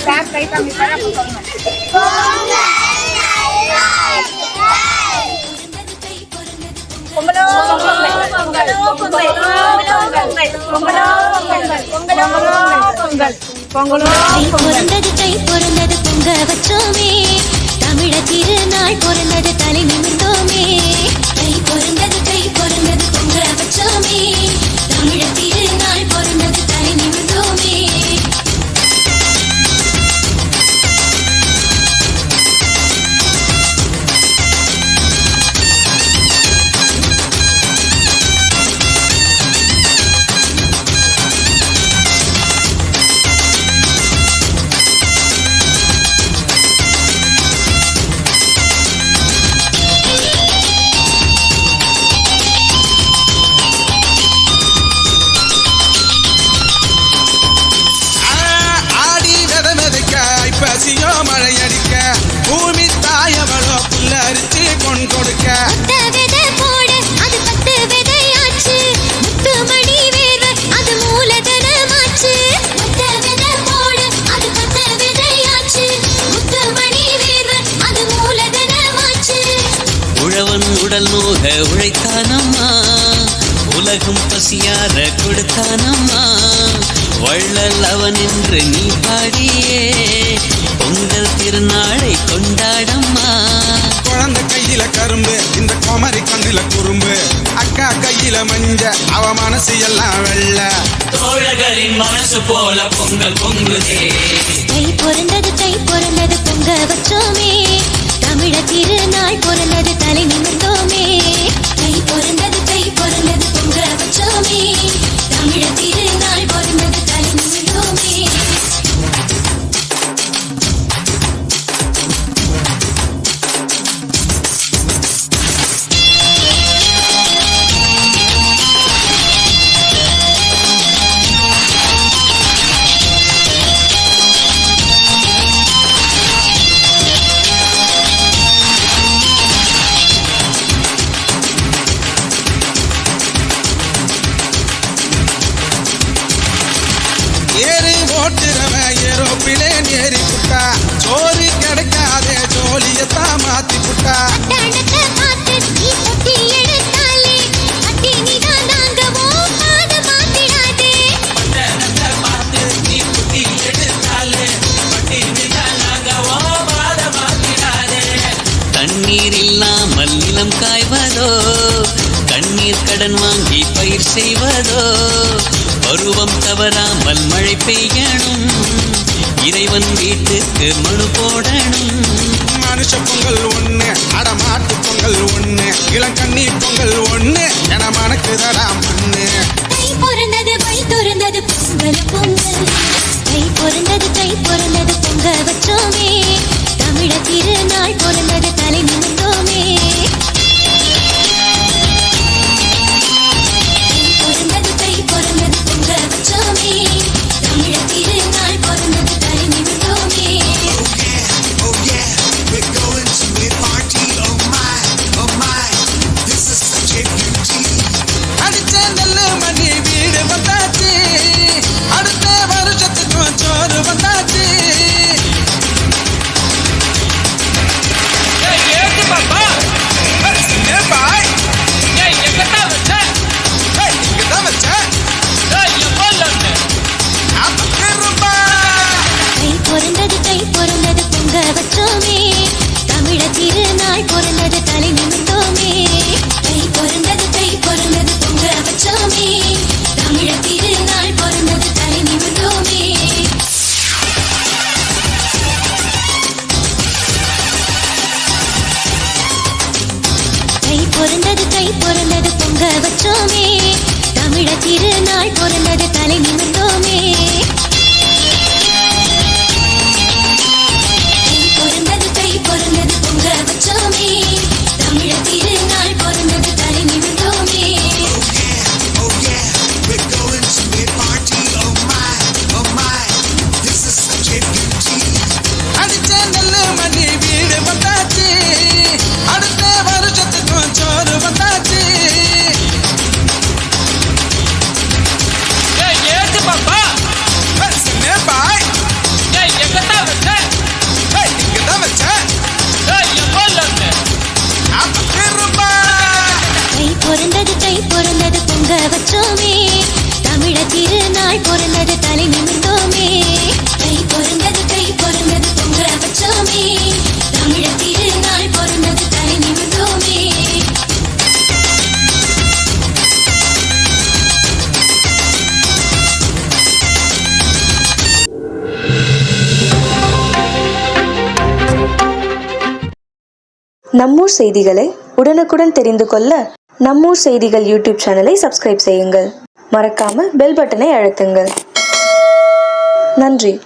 Sir கை காமி sir அப்போ பொருந்தது கை பொருந்தது பொங்க வச்சோமே தமிழ திருநாள் பொருந்தது தலை நிமிர்ந்தோமே கை பொருந்தது உழவன் உடல் நோக உழைத்தானம்மா. உலகம் பசியார கொடுத்தானம்மா. வள்ளல் அவன் என்று நீ பாடியே. பொங்கல் திருநாளை கொண்டாடம்மா. குழந்தை கையில கரும்பு இந்த குமரி கண்ணுல குறும்பு. அக்கா கையில மஞ்ச அவ மனசு எல்லாம் வெள்ள. தோழர்களின் மனசு போல பொங்கல் பொங்குதே. தை பிறந்தது தை பிறந்தது பொங்க வச்சோமே. தமிழ திருநாள் பிறந்தது தலை நிமிர்ந்தோமே. கை பிறந்தது கை பிறந்தது பொங்க வச்சோமே. கடன் வாங்கி பயிர் செய்வதோ? பருவம் தவறாமல் மழை பெய்யணும். இறைவன் வீட்டுக்கு மனு போடணும். மனுஷ பொங்கல் ஒண்ணு அடமாட்டு பொங்கல் ஒண்ணு இளங்கண்ணி பொங்கல் ஒண்ணு என மணக்குதடா மண்ணு. தை பிறந்தது வழி திறந்தது பொங்கல் பொங்கல். தை நம்மூர் செய்திகளை உடனுக்குடன் தெரிந்து கொள்ள நம்மூர் செய்திகள் யூடியூப் சேனலை சப்ஸ்கிரைப் செய்யுங்கள். மறக்காம பெல் பட்டனை அழுத்துங்கள். நன்றி.